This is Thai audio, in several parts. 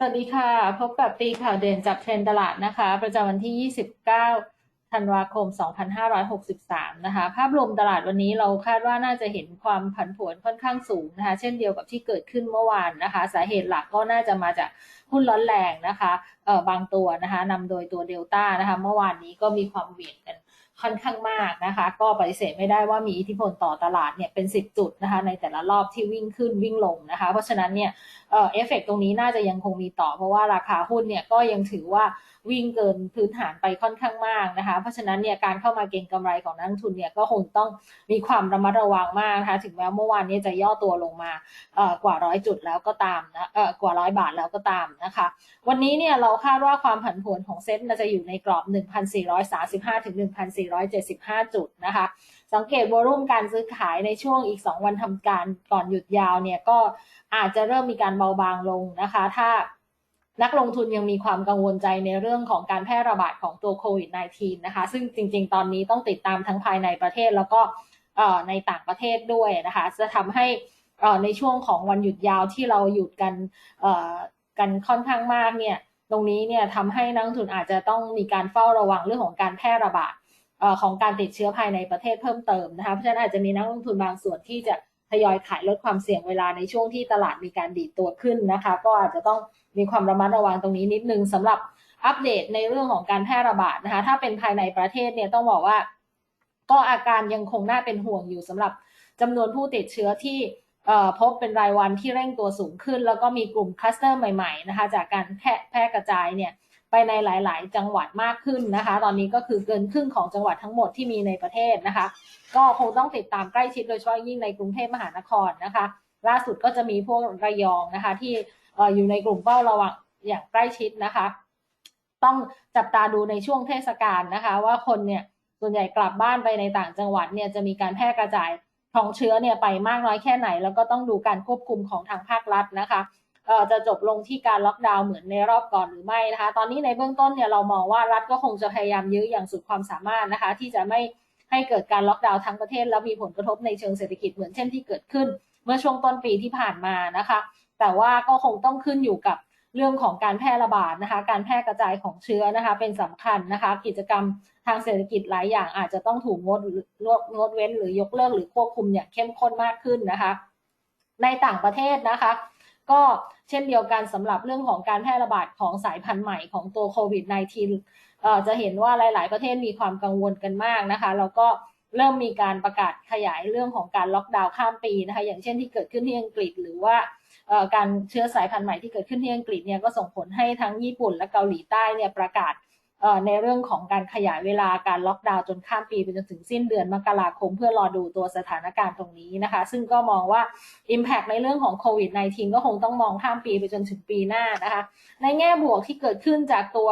สวัสดีค่ะ พบกับตีข่าวเด่นจากเทรนตลาดนะคะ ประจำวันที่ 29 ธันวาคม 2563 นะคะ ภาพรวมตลาดวันนี้เราคาดว่าน่าจะเห็นความผันผวนค่อนข้างสูงนะคะ เช่นเดียวกับที่เกิดขึ้นเมื่อวานนะคะ สาเหตุหลักก็น่าจะมาจากหุ้นร้อนแรงนะคะ เอ่อบางตัวนะคะนำโดยตัวเดลต้านะคะ เมื่อวานนี้ก็มีความเหวี่ยงกัน ค่อนข้างมากนะคะ ก็ปฏิเสธไม่ได้ว่ามีอิทธิพลต่อตลาดเนี่ยเป็น 10 จุดนะคะ ในแต่ละรอบที่วิ่งขึ้นวิ่งลงนะคะ เพราะฉะนั้นเนี่ยเอ่อเฟเฟกตรงนี้น่าจะยังคงมีต่อ เพราะว่าราคาหุ้นเนี่ยก็ยังถือว่า วิ่งเกินพื้นฐานไปค่อนข้างมากนะคะ เพราะฉะนั้นเนี่ยการเข้ามาเก็งกำไรของนักทุนเนี่ยก็คงต้องมีความระมัดระวังมากนะคะถึงแม้เมื่อวานนี้จะย่อตัวลงมากว่าร้อยจุดแล้วก็ตามนะกว่าร้อยบาทแล้วก็ตามนะคะ วันนี้เนี่ยเราคาดว่าความผันผวนของเซ็ตจะอยู่ในกรอบ 1,435ถึง1,475 จุดนะคะ สังเกตวอลุ่มการซื้อขายในช่วงอีก 2 วันทำการก่อนหยุดยาวเนี่ยก็อาจจะเริ่มมีการเบาบางลงนะคะ ถ้า นักลงทุนยังมีความกังวลใจในเรื่องของการแพร่ระบาดของตัวโควิด -19 นะคะ ซึ่งจริงๆ ตอนนี้ต้องติดตามทั้งภายในประเทศแล้วก็ในต่างประเทศด้วยนะคะ จะทำให้ในช่วงของวันหยุดยาวที่เราหยุดกันกันค่อนข้างมากเนี่ย ตรงนี้เนี่ยทำให้นักลงทุนอาจจะต้องมีการเฝ้าระวังเรื่องของการแพร่ระบาดของการติดเชื้อภายในประเทศเพิ่มเติมนะคะ เพราะฉะนั้นอาจจะมีนักลงทุนบางส่วนที่จะ ทยอยขายลดความเสี่ยงเวลาในช่วงที่ตลาดมีการดีดตัวขึ้นนะคะ ก็อาจจะต้องมีความระมัดระวังตรงนี้นิดนึงสำหรับอัปเดตในเรื่องของการแพร่ระบาดนะคะ ถ้าเป็นภายในประเทศเนี่ยต้องบอกว่า ก็อาการยังคงน่าเป็นห่วงอยู่สำหรับจำนวนผู้ติดเชื้อที่พบเป็นรายวันที่เร่งตัวสูงขึ้น แล้วก็มีกลุ่มคลัสเตอร์ใหม่ๆนะคะจากการแพร่แพร่กระจายเนี่ย ไปในหลาย ๆ จังหวัดมากขึ้นนะคะ ตอนนี้ก็คือเกินครึ่งของจังหวัดทั้งหมดที่มีในประเทศนะคะ ก็คงต้องติดตามใกล้ชิดโดยเฉพาะยิ่งในกรุงเทพมหานครนะคะ ล่าสุดก็จะมีพวกระยองนะคะ ที่อยู่ในกลุ่มเฝ้าระวังอย่างใกล้ชิดนะคะ ต้องจับตาดูในช่วงเทศกาลนะคะ ว่าคนเนี่ยส่วนใหญ่กลับบ้านไปในต่างจังหวัดเนี่ยจะมีการแพร่กระจายของเชื้อเนี่ยไปมากน้อยแค่ไหน แล้วก็ต้องดูการควบคุมของทางภาครัฐนะคะ จะจบลงที่การล็อกดาวน์เหมือนในรอบก่อนหรือไม่นะคะ ตอนนี้ในเบื้องต้นเนี่ยเรามองว่ารัฐก็คงจะพยายามยื้ออย่างสุดความสามารถนะคะ ที่จะไม่ให้เกิดการล็อกดาวน์ทั้งประเทศ แล้วมีผลกระทบในเชิงเศรษฐกิจเหมือนเช่นที่เกิดขึ้น เมื่อช่วงต้นปีที่ผ่านมานะคะ แต่ว่าก็คงต้องขึ้นอยู่กับเรื่องของการแพร่ระบาดนะคะ การแพร่กระจายของเชื้อนะคะ เป็นสำคัญนะคะ กิจกรรมทางเศรษฐกิจหลายอย่างอาจจะต้องถูกงดงดเว้นหรือยกเลิกหรือควบคุมอย่างเข้มข้นมากขึ้นนะคะ ในต่างประเทศนะคะ ก็เช่นเดียวกันสำหรับเรื่องของการแพร่ระบาดของสายพันธุ์ใหม่ของตัวโควิด -19 จะเห็นว่าหลาย ๆ ประเทศมีความกังวลกันมากนะคะแล้วก็เริ่มมีการประกาศขยายเรื่องของการล็อกดาวน์ข้ามปีนะคะอย่างเช่นที่เกิดขึ้นที่อังกฤษหรือว่าการเชื้อสายพันธุ์ใหม่ที่เกิดขึ้นที่อังกฤษเนี่ยก็ส่งผลให้ทั้งญี่ปุ่นและเกาหลีใต้เนี่ยประกาศ ในเรื่องของการขยายเวลาการล็อกดาวน์จนข้ามปีไปจนถึงสิ้นเดือนมกราคม เพื่อรอดูตัวสถานการณ์ตรงนี้นะคะ ซึ่งก็มองว่า Impact ในเรื่องของโควิด -19 ก็คงต้องมองข้ามปีไปจนถึงปีหน้านะคะ ในแง่บวกที่เกิดขึ้นจากตัว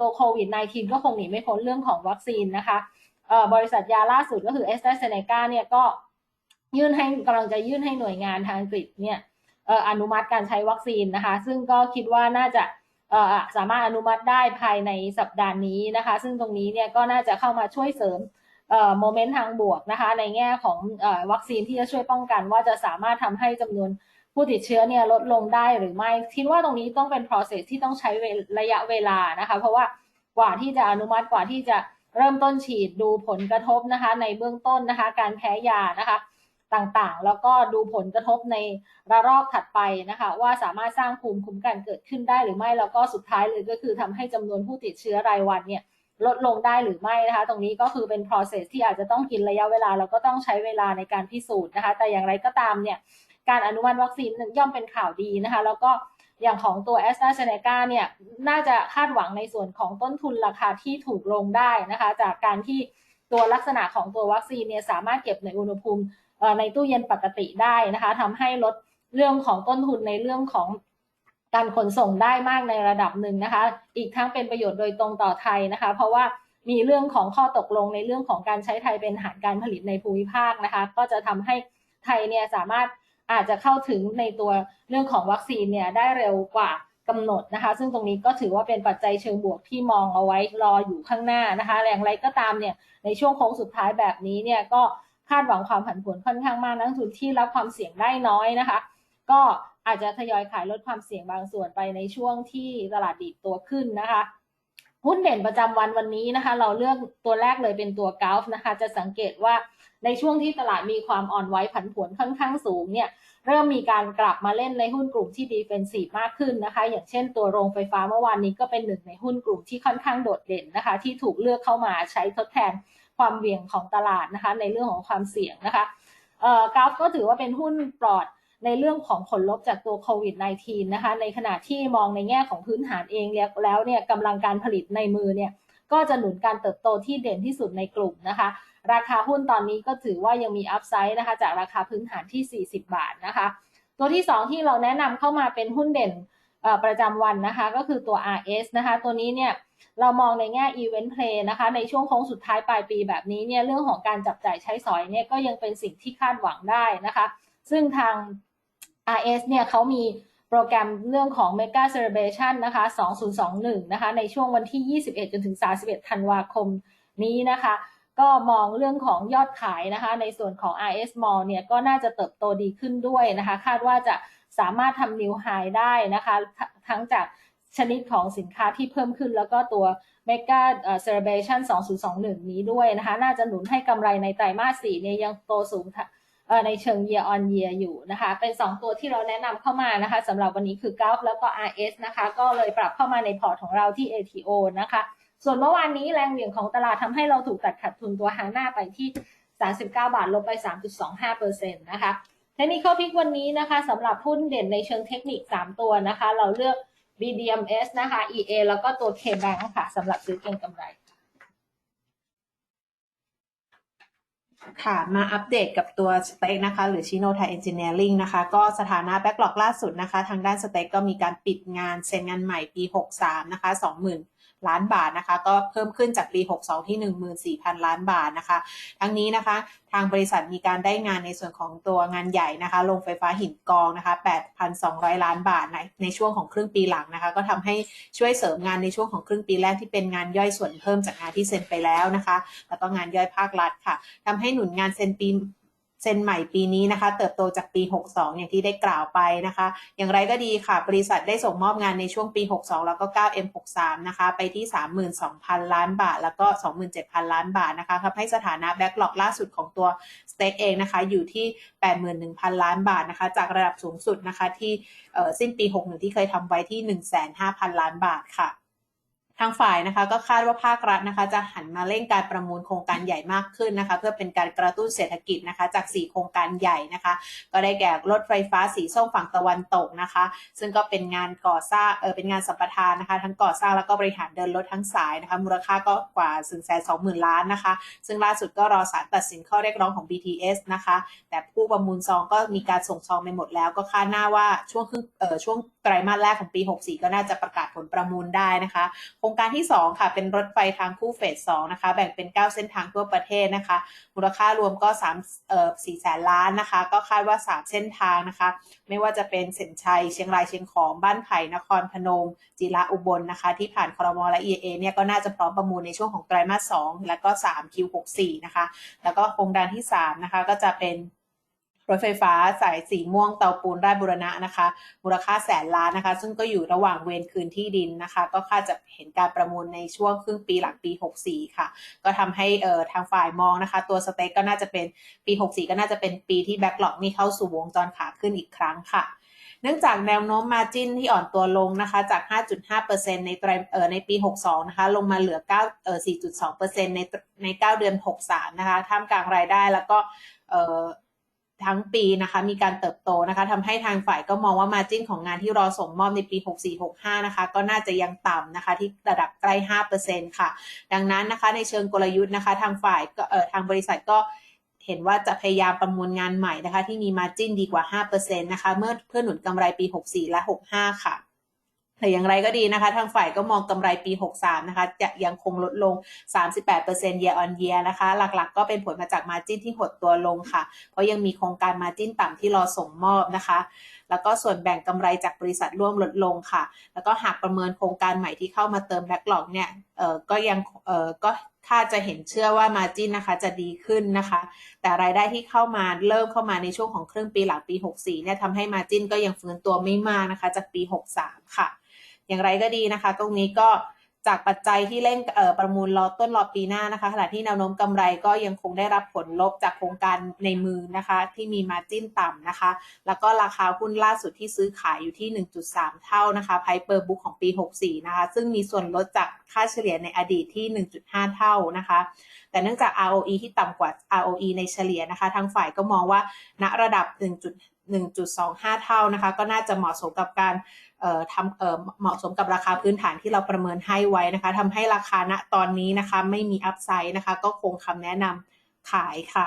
ตัวโควิด -19 ก็คงหนีไม่พ้นเรื่องของวัคซีนนะคะบริษัทยาล่าสุดก็คือ a s t r a z เซ e c a เนี่ยก็ยื่นให้กำลังจะยื่นให้หน่วยงานทางอังกฤษเนี่ยอนุมัติการใช้วัคซีนนะคะ ซึ่งก็คิดว่าน่าจะ สามารถอนุมัติได้ภายในสัปดาห์นี้นะคะ ซึ่งตรงนี้เนี่ยก็น่าจะเข้ามาช่วยเสริมโมเมนต์ทางบวกนะคะ ในแง่ของอวัคซีนที่จะช่วยป้องกันว่าจะสามารถทำให้จำนวนผู้ติดเชื้อเนี่ยลดลงได้หรือไม่คิดว่าตรงนี้ต้องเป็น process ที่ต้องใช้ระยะเวลานะคะ เพราะว่ากว่าที่จะอนุมัติกว่าที่จะเริ่มต้นฉีดดูผลกระทบนะคะ ในเบื้องต้นนะคะ การแพ้ยานะคะ ต่างๆ แล้วก็ดูผลกระทบในระลอกถัดไปนะคะ ว่าสามารถสร้างภูมิคุ้มกันเกิดขึ้นได้หรือไม่ แล้วก็สุดท้ายเลยก็คือทำให้จำนวนผู้ติดเชื้อรายวันเนี่ยลดลงได้หรือไม่นะคะ ตรงนี้ก็คือเป็น process ที่อาจจะต้องกินระยะเวลา แล้วก็ต้องใช้เวลาในการพิสูจน์นะคะ แต่อย่างไรก็ตามเนี่ยการอนุมัติวัคซีนย่อมเป็นข่าวดีนะคะ แล้วก็อย่างของตัวแอสตราเซเนกาเนี่ยน่าจะคาดหวังในส่วนของต้นทุนราคาที่ถูกลงได้นะคะ จากการที่ตัวลักษณะของตัววัคซีนเนี่ยสามารถเก็บในอุณหภูมิ ในตู้เย็นปกติได้นะคะทำให้ลดเรื่องของต้นทุนในเรื่องของการขนส่งได้มากในระดับหนึ่งนะคะ อีกทั้งเป็นประโยชน์โดยตรงต่อไทยนะคะ เพราะว่ามีเรื่องของข้อตกลงในเรื่องของการใช้ไทยเป็นฐานการผลิตในภูมิภาคนะคะ ก็จะทำให้ไทยเนี่ยสามารถอาจจะเข้าถึงในตัวเรื่องของวัคซีนเนี่ยได้เร็วกว่ากำหนดนะคะ ซึ่งตรงนี้ก็ถือว่าเป็นปัจจัยเชิงบวกที่มองเอาไว้รออยู่ข้างหน้านะคะอย่างไรก็ตามเนี่ยในช่วงโค้งสุดท้ายแบบนี้เนี่ยก็าดหวังความผันผวนค่อนข้างมากนักทุนที่รับความเสี่ยงได้น้อยนะคะ ก็อาจจะทยอยขายลดความเสี่ยงบางส่วนไปในช่วงที่ตลาดดีดตัวขึ้นนะคะหุ้นเด่นประจำวันวันนี้นะคะ เราเลือกตัวแรกเลยเป็นตัวก u ฟนะคะ จะสังเกตว่าในช่วงที่ตลาดมีความอ่อนไหวผันผวนค่อนข้างสูงเนี่ย เริ่มมีการกลับมาเล่นในหุ้นกลุ่มที่ดีเฟนซีฟมากขึ้นนะคะ อย่างเช่นตัวโรงไฟฟ้าเมื่อวานนี้ก็เป็นหนึ่งในหุ้นกลุ่มที่ค่อนข้างโดดเด่นนะคะ ที่ถูกเลือกเข้ามาใช้ทดแทน ความเหวี่ยงของตลาดนะคะ ในเรื่องของความเสี่ยงนะคะเอ่อกราฟก็ถือว่าเป็นหุ้นปลอดในเรื่องของผลลบจากตัวโควิด -19 นะคะ ในขณะที่มองในแง่ของพื้นฐานเองแล้วเนี่ยกำลังการผลิตในมือเนี่ยก็จะหนุนการเติบโตที่เด่นที่สุดในกลุ่มนะคะ ราคาหุ้นตอนนี้ก็ถือว่ายังมีอัพไซด์นะคะ จากราคาพื้นฐานที่ 40 บาทนะคะ ตัวที่ 2 ที่เราแนะนำเข้ามาเป็นหุ้นเด่น ประจำวันนะคะก็คือตัว RS นะคะตัวนี้เนี่ยเรามองในแง่ Event Play นะคะในช่วงโค้งสุดท้ายปลายปีแบบนี้เนี่ยเรื่องของการจับจ่ายใช้สอยเนี่ยก็ยังเป็นสิ่งที่คาดหวังได้นะคะ ซึ่งทาง RS เนี่ยเขามีโปรแกรมเรื่องของ Mega Celebration นะคะ 2021 นะคะในช่วงวันที่ 21 จนถึง 31 ธันวาคมนี้นะคะ ก็มองเรื่องของยอดขายนะคะ ในส่วนของ RS Mall เนี่ยก็น่าจะเติบโตดีขึ้นด้วยนะคะ คาดว่าจะ สามารถทำนิวไฮได้นะคะ ทั้งจากชนิดของสินค้าที่เพิ่มขึ้นแล้วก็ตัว Mega Celebration 2021 นี้ด้วยนะคะ น่าจะหนุนให้กำไรในไตรมาส4เนี่ยยังโตสูงในเชิง year on year อยู่นะคะ เป็น 2 ตัวที่เราแนะนำเข้ามานะคะสำหรับวันนี้คือ g u l f แล้วก็ RS นะคะ ก็เลยปรับเข้ามาในพอร์ตของเราที่ ATO นะคะ ส่วนเมื่อวานนี้แรงเหวี่ยงของตลาดทำให้เราถูกตัดขาดทุนตัวหางหน้าไปที่ 39 บาท ลบไป 3.25%นะคะ เทคนิคพิกวันนี้นะคะสำหรับหุ้นเด่นในเชิงเทคนิค 3 ตัวนะคะ เราเลือก BDMs นะคะ EA แล้วก็ตัว KBank ค่ะสำหรับซื้อเก็งกำไร ค่ะ มาอัปเดตกับตัวสเต็กนะคะ หรือชิโนไทยเอนจิเนียริงนะคะ ก็สถานะแบ็กหลอกล่าสุดนะคะ ทางด้านสเต็กก็มีการปิดงานเซ็นงานใหม่ปี 63 นะคะ 20,000 ล้านบาทนะคะ ก็เพิ่มขึ้นจากปี 62 ที่ 14,000 ล้านบาทนะคะ ทั้งนี้นะคะ ทางบริษัทมีการได้งานในส่วนของตัวงานใหญ่นะคะโรงไฟฟ้าหินกองนะคะ 8,200 ล้านบาทในในช่วงของครึ่งปีหลังนะคะ ก็ทำให้ช่วยเสริมงานในช่วงของครึ่งปีแรกที่เป็นงานย่อยส่วนเพิ่มจากงานที่เซ็นไปแล้วนะคะ แล้วก็งานย่อยภาครัฐค่ะทำให้หนุนงานเซ็นปี เซ็นใหม่ปีนี้นะคะ เติบโตจากปี 62 อย่างที่ได้กล่าวไปนะคะ อย่างไรก็ดีค่ะ บริษัทได้ส่งมอบงานในช่วงปี 62 แล้วก็ 9M63 นะคะ ไปที่ 32,000 ล้านบาท แล้วก็ 27,000 ล้านบาทนะคะทำให้สถานะแบ็กหลอกล่าสุดของตัวสเต็กเองนะคะ อยู่ที่ 81,000 ล้านบาทนะคะ จากระดับสูงสุดนะคะที่สิ้นปี 61 ที่เคยทำไว้ที่ 1,500 0 ล้านบาทค่ะ ทางฝ่ายนะคะก็คาดว่าภาครัฐนะคะ จะหันมาเร่งการประมูลโครงการใหญ่มากขึ้นนะคะ เพื่อเป็นการกระตุ้นเศรษฐกิจนะคะ จาก 4 โครงการใหญ่นะคะ ก็ได้แก่รถไฟฟ้าสีส้มฝั่งตะวันตกนะคะ ซึ่งก็เป็นงานก่อสร้างเออเป็นงานสัมปทานนะคะ ทั้งก่อสร้างแล้วก็บริหารเดินรถทั้งสายนะคะ มูลค่าก็กว่า1 2 0 0 0 0ล้านนะคะ ซึ่งล่าสุดก็รอสารตัดสินข้อเรียกร้องของ BTS นะคะ แต่ผู้ประมูลซองก็มีการส่งซองไปหมดแล้ว ก็คาดหน้าว่าช่วงครึ่งเออช่วงไตรมาสแรกของปี 64 ก็น่าจะประกาศผลประมูลได้นะคะครงการที่ 2 ค่ะ เป็นรถไฟทางคู่เฟส2นะคะ แบ่งเป็น 9 เส้นทางทั่วประเทศนะคะ มูลค่ารวมก็3เอ่อ4แสนล้านนะคะ ก็คาดว่า 3 เส้นทางนะคะ ไม่ว่าจะเป็นเส้นชัย เชียงรายเชียงของบ้านไผ่นครพนม จิระอุบลนะคะ ที่ผ่านครมและ EA เนี่ยก็น่าจะพร้อมประมูลในช่วงของไตรมาส2แล้วก็ 3 Q64 นะคะ แล้วก็โครงการที่ 3 นะคะ ก็จะเป็น ถไฟฟ้าสายสีม่วงเตาปูนราชบุรณะนะคะ มูลค่าแสนล้านนะคะ ซึ่งก็อยู่ระหว่างเวรคืนที่ดินนะคะ ก็คาดจะเห็นการประมูลในช่วงครึ่งปีหลังปี 64 ค่ะ ก็ทำให้เอ่อทางฝ่ายมองนะคะ ตัวสเต็กก็น่าจะเป็นปี 64 ก็น่าจะเป็นปีที่แบ็กหลอกนี่เข้าสู่วงจรขาขึ้นอีกครั้งค่ะเนื่องจากแนวโน้มมาจินที่อ่อนตัวลงนะคะจาก 5.5%ในไตรเอ่อในปี 62 นะคะ ลงมาเหลือ9เอ่อ4.2%ในใน 9 เดือน 63 นะคะ ท่ามกลางรายได้แล้วก็เอ่อ ทั้งปีนะคะ มีการเติบโตนะคะทำให้ทางฝ่ายก็มองว่ามาจิ้นของงานที่รอส่งมอบในปี 64-65 นะคะ ก็น่าจะยังต่ำนะคะ ที่ระดับใกล้ 5%ค่ะ ดังนั้นนะคะ ในเชิงกลยุทธ์นะคะ ทางฝ่ายก็เอ่อทางบริษัทก็เห็นว่าจะพยายามประมูลงานใหม่นะคะ ที่มีมาจิ้นดีกว่า 5%นะคะ เมื่อเพื่อหนุนกำไรปี 64 และ 65 ค่ะ แต่อย่างไรก็ดีนะคะ ทางฝ่ายก็มองกำไรปี 63 นะคะ จะยังคงลดลง 38% year on year นะคะ หลักๆ ก็เป็นผลมาจากมาจิ้นที่หดตัวลงค่ะ เพราะยังมีโครงการมาจิ้นต่ำที่รอส่งมอบนะคะ แล้วก็ส่วนแบ่งกำไรจากบริษัทร่วมลดลงค่ะ แล้วก็หากประเมินโครงการใหม่ที่เข้ามาเติมแบ็กหลอกเนี่ย เออก็ยัง เออก็ถ้าจะเห็นเชื่อว่ามาจินนะคะจะดีขึ้นนะคะ แต่รายได้ที่เข้ามาเริ่มเข้ามาในช่วงของครึ่งปีหลังปี 64เนี่ยทำให้มาจินก็ยังฟื้นตัวไม่มากนะคะ จากปี 63 ค่ะ อย่างไรก็ดีนะคะ ตรงนี้ก็จากปัจจัยที่เร่งประมูลรอต้นรอปีหน้านะคะขณะที่แนวโน้มกำไรก็ยังคงได้รับผลลบจากโครงการในมือนะคะ ที่มีมาจิ้นต่ำนะคะ แล้วก็ราคาหุ้นล่าสุดที่ซื้อขายอยู่ที่ 1.3 เท่านะคะไพเปอร์บุ๊กของปี 64 นะคะ ซึ่งมีส่วนลดจากค่าเฉลี่ยในอดีตที่ 1.5 เท่านะคะ แต่เนื่องจาก ROE ที่ต่ำกว่า ROE ในเฉลี่ยนะคะ ทางฝ่ายก็มองว่าณระดับ1.1.25 เท่านะคะ ก็น่าจะเหมาะสมกับการ ทำเอ่อเหมาะสมกับราคาพื้นฐานที่เราประเมินให้ไว้นะคะทำให้ราคาณตอนนี้นะคะ ไม่มีอัพไซด์นะคะ ก็คงคำแนะนำขายค่ะ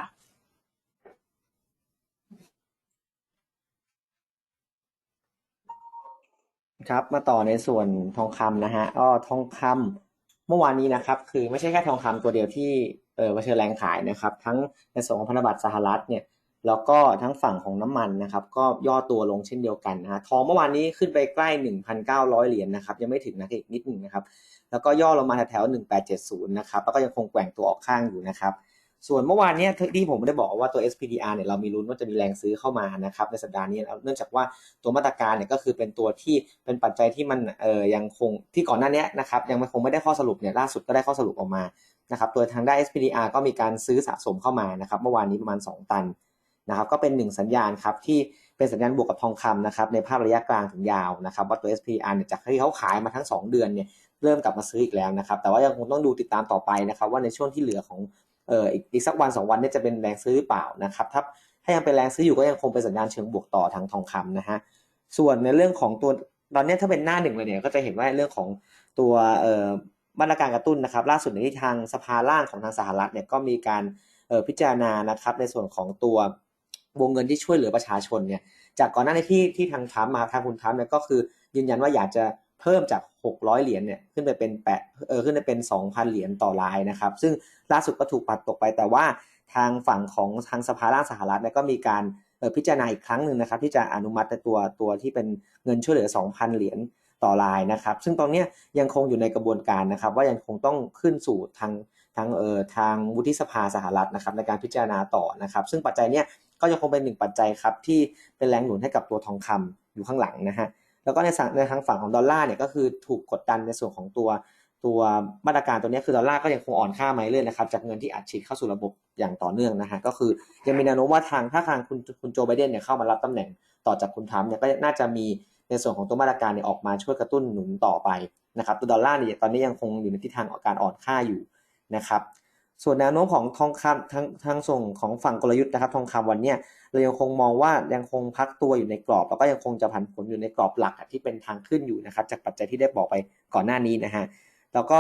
ครับมาต่อในส่วนทองคำนะฮะก็ทองคำเมื่อวานนี้นะครับ คือไม่ใช่แค่ทองคำตัวเดียวที่เออเชิญแรงขายนะครับ ทั้งในส่วนของพันธบัตรสหรัฐเนี่ย แล้วก็ทั้งฝั่งของน้ำมันนะครับ ก็ย่อตัวลงเช่นเดียวกันนะฮะทองเมื่อวานนี้ขึ้นไปใกล้ 1,900 เหรียญนะครับยังไม่ถึงนะอีกนิดหนึ่งนะครับ แล้วก็ย่อลงมาแถวๆ1870นะครับแล้วก็ยังคงแกว่งตัวออกข้างอยู่นะครับส่วนเมื่อวานนี้ที่ผมได้บอกว่าตัว SPDR เนี่ยเรามีลุ้นว่าจะมีแรงซื้อเข้ามานะครับในสัปดาห์นี้เนื่องจากว่าตัวมาตรการเนี่ยก็คือเป็นตัวที่เป็นปัจจัยที่มันเอ่อยังคงที่ก่อนหน้านี้นะครับยังไม่คงไม่ได้ข้อสรุปเนี่ยล่าสุดก็ได้ข้อสรุปออกมานะครับตัวทางด้าน SPDR ก็มีการซื้อสะสมเข้ามานะครับเมื่อวานนี้ประมาณ 2 ตัน นะครับก็เป็นหนึ่งสัญญาณครับที่เป็นสัญญาณบวกกับทองคำนะครับในภาพระยะกลางถึงยาวนะครับว่าตัว SPR เนี่ยจากที่เขาขายมาทั้ง 2 เดือนเนี่ยเริ่มกลับมาซื้ออีกแล้วนะครับแต่ว่ายังคงต้องดูติดตามต่อไปนะครับว่าในช่วงที่เหลือของเอ่ออีกสักวันสองวันเนี่ยจะเป็นแรงซื้อหรือเปล่านะครับถ้าถ้ายังเป็นแรงซื้ออยู่ก็ยังคงเป็นสัญญาณเชิงบวกต่อทางทองคำนะฮะส่วนในเรื่องของตัวตอนนี้ถ้าเป็นหน้าหนึ่งเลยเนี่ยก็จะเห็นว่าเรื่องของตัวเอ่อมาตรการกระตุ้นนะครับล่าสุดในที่ทางสภาล่างของทางสหรัฐเนี่ยก็มีการเอ่อพิจารณานะครับในส่วนของตัว วงเงินที่ช่วยเหลือประชาชนเนี่ย จากก่อนหน้านี้ที่ที่ทางทรัมมาทางคุณทรัมเนี่ยก็คือยืนยันว่าอยากจะเพิ่มจาก 600 เหรียญเนี่ยขึ้นไปเป็นแปดเออขึ้นไปเป็น 2,000 เหรียญต่อรายนะครับ ซึ่งล่าสุดก็ถูกปัดตกไปแต่ว่าทางฝั่งของทางสภาล่างสหรัฐเนี่ยก็มีการพิจารณาอีกครั้งหนึ่งนะครับ ที่จะอนุมัติตัวตัวที่เป็นเงินช่วยเหลือ 2,000 เหรียญต่อรายนะครับ ซึ่งตอนนี้ยังคงอยู่ในกระบวนการนะครับ ว่ายังคงต้องขึ้นสู่ทางทางเอ่อทางวุฒิสภาสหรัฐนะครับในการพิจารณาต่อนะครับ ซึ่งปัจจัยเนี้ย ก็ยังคงเป็นหนึ่งปัจจัยครับที่เป็นแรงหนุนให้กับตัวทองคำอยู่ข้างหลังนะฮะแล้วก็ในในทางฝั่งของดอลลาร์เนี่ยก็คือถูกกดดันในส่วนของตัวตัวมาตรการตัวนี้คือดอลลาร์ก็ยังคงอ่อนค่ามาเรื่อยนะครับจากเงินที่อัดฉีดเข้าสู่ระบบอย่างต่อเนื่องนะฮะก็คือยังมีแนวโน้มว่าทางถ้าทางคุณคุณโจไบเดนเนี่ยเข้ามารับตำแหน่งต่อจากคุณทรัมป์เนี่ยก็น่าจะมีในส่วนของตัวมาตรการเนี่ยออกมาช่วยกระตุ้นหนุนต่อไปนะครับตัวดอลลาร์เนี่ยตอนนี้ยังคงอยู่ในทิศทางการอ่อนค่าอยู่นะครับ ส่วนแนวโน้มของทองคำทางทางส่งของฝั่งกลยุทธ์นะครับ ทองคำวันเนี้ยเรายังคงมองว่ายังคงพักตัวอยู่ในกรอบ แล้วก็ยังคงจะผันผวนอยู่ในกรอบหลักที่เป็นทางขึ้นอยู่นะครับจากปัจจัยที่ได้บอกไปก่อนหน้านี้นะฮะแล้วก็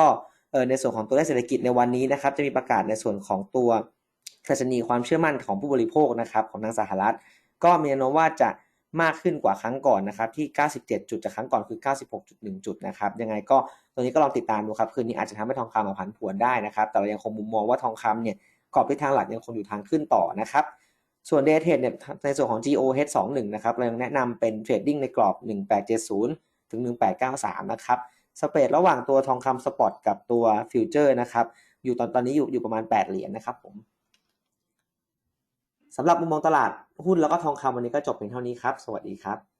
ในส่วนของตัวเลขเศรษฐกิจในวันนี้นะครับจะมีประกาศในส่วนของตัวดัชนีความเชื่อมั่นของผู้บริโภคนะครับของทางสหรัฐ ก็มีแนวโน้มว่าจะมากขึ้นกว่าครั้งก่อนนะครับที่ 97 จุดจากครั้งก่อนคือ 96.1 จุดนะครับยังไงก็ ตัวนี้ก็ลองติดตามดูครับ คืนนี้อาจจะทำให้ทองคำมาผันผวนได้นะครับ แต่เรายังคงมุมมองว่าทองคำเนี่ยกรอบทิศทางหลักยังคงอยู่ทางขึ้นต่อนะครับ ส่วน Day Trade เนี่ยในส่วนของ GOH21 นะครับเรายังแนะนำเป็นเทรดดิ้งในกรอบ 1870 ถึง 1893 นะครับสเปรดระหว่างตัวทองคำสปอตกับตัวฟิวเจอร์นะครับอยู่ตอนตอนนี้อยู่อยู่ประมาณ 8 เหรียญนะครับผมสำหรับมุมมองตลาดหุ้นแล้วก็ทองคำวันนี้ก็จบเพียงเท่านี้ครับ สวัสดีครับ